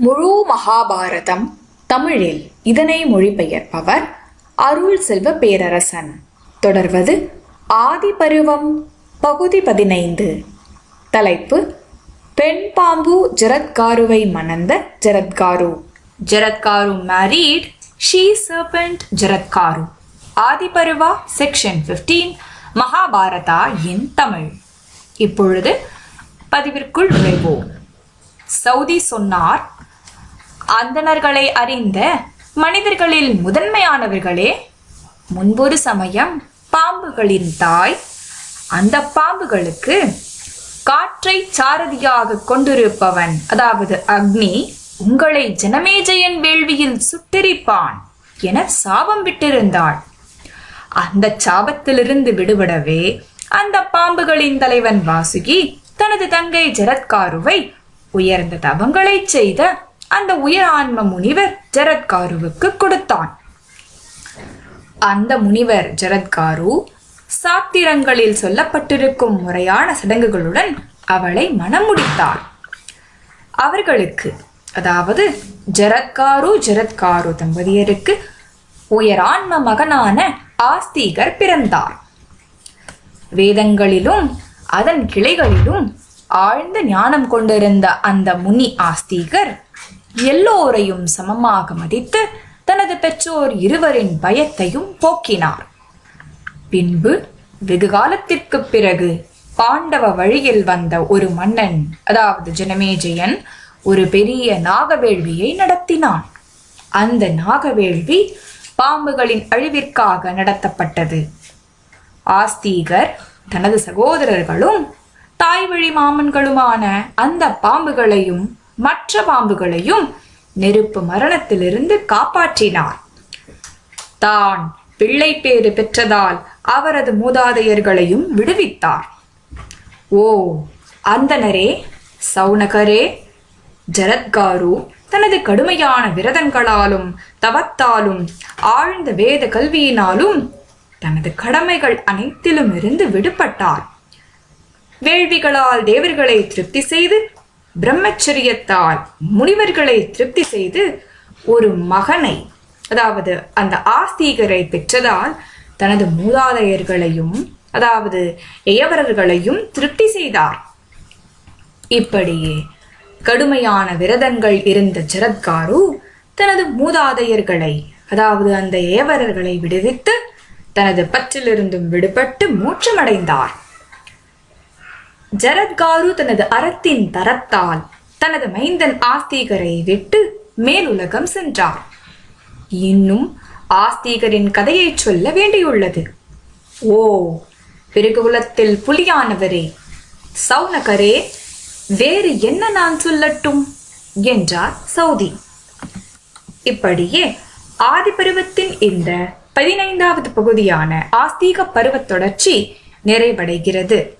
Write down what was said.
முழு மகாபாரதம் தமிழில் இதனை மொழிபெயர்ப்பவர் அருள் செல்வ பேரரசன். தொடர்வது ஆதிபருவம் பகுதி பதினைந்து. தலைப்பு பெண் பாம்பு ஜரத்காருவை மணந்த Jaratkaru. Jaratkaru married she serpent Jaratkaru. Adiparva section 15 Mahabharata in Tamil. இப்பொழுது பதிவிற்குள் நுழைவோம். சவுதி சொன்னார் அந்தணர்களை அறிந்த மனிதர்களில் முதன்மையானவர்களே முன்பொரு சமயம் பாம்புகளின் தாய் அந்த பாம்புகளுக்கு காற்றை சாரதியாக கொண்டிருப்பவன் அதாவது அக்னி உங்களை ஜனமேஜயன் வேள்வியில் சுட்டெரிப்பான் என சாபம் விட்டிருந்தாள். அந்த சாபத்திலிருந்து விடுபடவே அந்த பாம்புகளின் தலைவன் வாசுகி தனது தங்கை ஜரத்காருவை உயர்ந்த தவங்களைச் செய்த அந்த உயர் ஆன்ம முனிவர் ஜரத்காருவுக்கு கொடுத்தான். அந்த முனிவர் ஜரத்காரு சாத்திரங்களில் சொல்லப்பட்டிருக்கும் முறையான சடங்குகளுடன் அவளை மணமுடித்தார். அவர்களுக்கு அதாவது ஜரத்காரு ஜரத்காரு தம்பதியருக்கு உயரான்ம மகனான ஆஸ்திகர் பிறந்தார். வேதங்களிலும் அதன் கிளைகளிலும் ஆழ்ந்த ஞானம் கொண்டிருந்த அந்த முனி ஆஸ்திகர் எல்லோரையும் சமமாக மதித்து தனது பெற்றோர் இருவரின் பயத்தையும் போக்கினார். பின்பு வெகு காலத்திற்குப் பிறகு பாண்டவ வழியில் வந்த ஒரு மன்னன் அதாவது ஜனமேஜயன் ஒரு பெரிய நாகவேள்வியை நடத்தினான். அந்த நாகவேள்வி பாம்புகளின் அழிவிற்காக நடத்தப்பட்டது. ஆஸ்தீகர் தனது சகோதரர்களும் தாய் வழி மாமன்களுமான அந்த பாம்புகளையும் மற்ற பாம்புகளையும் நெருப்பு மரணத்திலிருந்து காப்பாற்றினார். தான் பிள்ளை பேறு பெற்றதால் அவரது மூதாதையர்களையும் விடுவித்தார். ஓ அந்தனரே சவுனகரே ஜரத்காரு தனது கடுமையான விரதங்களாலும் தவத்தாலும் ஆழ்ந்த வேத கல்வியினாலும் தனது கடமைகள் அனைத்திலும் இருந்து விடுபட்டார். வேள்விகளால் தேவர்களை திருப்தி செய்து பிரம்மச்சரியத்தால் முனிவர்களை திருப்தி செய்து ஒரு மகனை அதாவது அந்த ஆஸ்தீகரை பெற்றதால் தனது மூதாதையர்களையும் அதாவது எயவரர்களையும் திருப்தி செய்தார். இப்படியே கடுமையான விரதங்கள் இருந்த ஜரத்காரு தனது மூதாதையர்களை அதாவது அந்த ஏவரர்களை விடுவித்து தனது பற்றிலிருந்தும் விடுபட்டு மூச்சமடைந்தார் ஜரத்காரு தனது அறத்தின் தரத்தால் தனது மைந்தன் ஆஸ்திகரை விட்டு மேலுலகம் சென்றார். இன்னும் ஆஸ்திகரின் கதையை சொல்ல வேண்டியுள்ளது. ஓ பிருகுலத்தில் புலியானவரே சௌனகரே வேறு என்ன நான் சொல்லட்டும்? என்றார் சௌதி. இப்படியே ஆதிபருவத்தின் இந்த பதினைந்தாவது பகுதியான ஆஸ்தீக பருவத் தொடர்ச்சி நிறைவடைகிறது.